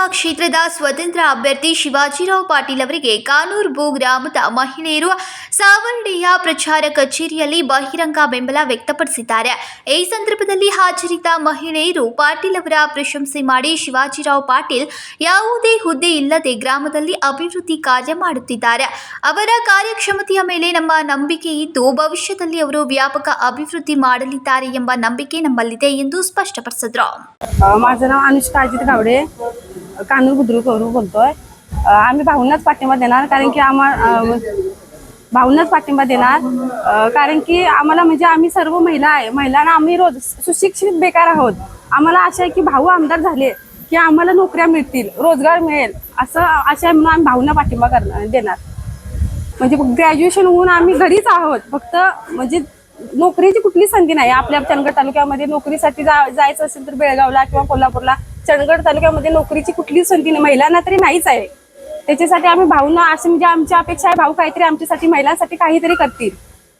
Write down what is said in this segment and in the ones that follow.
ಕ್ಷೇತ್ರದ ಸ್ವತಂತ್ರ ಅಭ್ಯರ್ಥಿ ಶಿವಾಜಿರಾವ್ ಪಾಟೀಲ್ ಅವರಿಗೆ ಕಾನೂರು ಬೋ ಗ್ರಾಮದ ಮಹಿಳೆಯರು ಸಾವರ್ಣೆಯ ಪ್ರಚಾರ ಕಚೇರಿಯಲ್ಲಿ ಬಹಿರಂಗ ಬೆಂಬಲ ವ್ಯಕ್ತಪಡಿಸಿದ್ದಾರೆ ಈ ಸಂದರ್ಭದಲ್ಲಿ ಹಾಜರಿದ್ದ ಮಹಿಳೆಯರು ಪಾಟೀಲ್ ಅವರ ಪ್ರಶಂಸೆ ಮಾಡಿ ಶಿವಾಜಿರಾವ್ ಪಾಟೀಲ್ ಯಾವುದೇ ಹುದ್ದೆ ಇಲ್ಲದೆ ಗ್ರಾಮದಲ್ಲಿ ಅಭಿವೃದ್ಧಿ ಕಾರ್ಯ ಮಾಡುತ್ತಿದ್ದಾರೆ ಅವರ ಕಾರ್ಯಕ್ಷಮತೆಯ ಮೇಲೆ ನಮ್ಮ ನಂಬಿಕೆ ಇದ್ದು ಭವಿಷ್ಯದಲ್ಲಿ ಅವರು ವ್ಯಾಪಕ ಅಭಿವೃದ್ಧಿ ಮಾಡಲಿದ್ದಾರೆ ಎಂಬ ನಂಬಿಕೆ ನಮ್ಮಲ್ಲಿದೆ ಎಂದು ಸ್ಪಷ್ಟಪಡಿಸಿದರು अ, माझं नाव अनुष्का अजित गावडे कानूर बुद्रुकवरून बोलतोय. आम्ही भाऊंनाच पाठिंबा देणार कारण की आम्हा भाऊंनाच पाठिंबा देणार. कारण की आम्हाला म्हणजे आम्ही सर्व महिला आहे महिलांना आम्ही रोज सुशिक्षित बेकार आहोत. आम्हाला आशा आहे की भाऊ आमदार झाले की आम्हाला नोकऱ्या मिळतील रोजगार मिळेल असं आशा आहे म्हणून आम्ही भाऊंना पाठिंबा करणार देणार. म्हणजे ग्रॅज्युएशन होऊन आम्ही घरीच आहोत. फक्त म्हणजे नोकरीची कुठली संधी नाही. आपल्या चंदगड तालुक्यामध्ये नोकरीसाठी जा जायचं असेल तर बेळगावला किंवा कोल्हापूरला चंदगड तालुक्यामध्ये नोकरीची कुठली संधी नाही. महिलांना तरी नाहीच आहे. त्याच्यासाठी आम्ही भाऊना असं म्हणजे आमची अपेक्षा आहे भाऊ काहीतरी आमच्यासाठी महिलांसाठी काहीतरी करतील.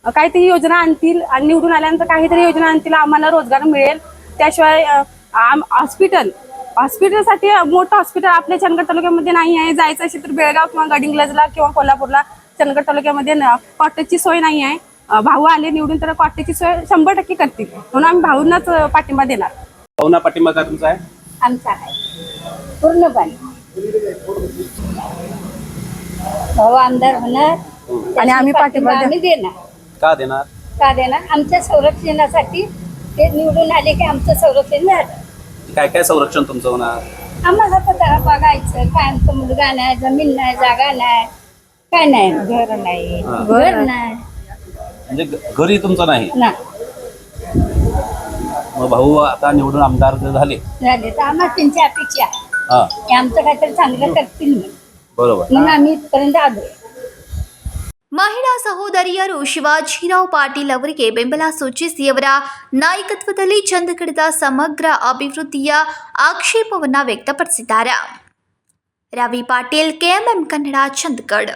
काहीतरी योजना आणतील आणि निवडून आल्यानंतर काहीतरी योजना आणतील आम्हाला रोजगार मिळेल. त्याशिवाय हॉस्पिटल हॉस्पिटलसाठी मोठं हॉस्पिटल आपल्या चंदगड तालुक्यामध्ये नाही आहे. जायचं असेल तर बेळगाव किंवा गडिंग्लजला किंवा कोल्हापूरला चंदगड तालुक्यामध्ये कॉटेजची सोय नाही आहे. भाऊ आले निवडून तर कॉटेजची सोय शंभर टक्के करतील. म्हणून आम्ही भाऊंनाच पाठिंबा देणार. भाऊना पाठिंबा का तुमचा आहे? आमचा आहे. पूर्णपणे. भाऊ आमदार होणार. आणि आम्ही पाठिंबा आम्ही देणार. का देणार? का देणार? आमच्या संरक्षणासाठी ते निवडून आले की आमचं संरक्षण झालं. काय काय संरक्षण तुमचं होणार? आम्हाला तर जरा बघायचं. काय आमचं मुलगा नाही जमीन नाही जागा नाही. काय नाही घर नाही. घर नाही. म्हणजे घरी तुमचं नाही? ना. मग भाऊ आता निवडून आमदार जर झाले झाले तर आम्हाला त्यांची अपेक्षा आहे हा की आमचं काहीतरी चांगलं करतील म्हणून. बरोबर म्हणून आम्ही इथपर्यंत आलोय ಮಹಿಳಾ ಸಹೋದರಿಯರು ಶಿವಾಜಿರಾವ್ ಪಾಟೀಲ್ ಅವರಿಗೆ ಬೆಂಬಲ ಸೂಚಿಸಿ ಅವರ ನಾಯಕತ್ವದಲ್ಲಿ ಚಂದಗಡದ ಸಮಗ್ರ ಅಭಿವೃದ್ಧಿಯ ಆಕ್ಷೇಪವನ್ನ ವ್ಯಕ್ತಪಡಿಸಿದ್ದಾರೆ ರವಿ ಪಾಟೀಲ್ ಕೆಎಂಎಂ ಕನ್ನಡ ಚಂದಗಡ್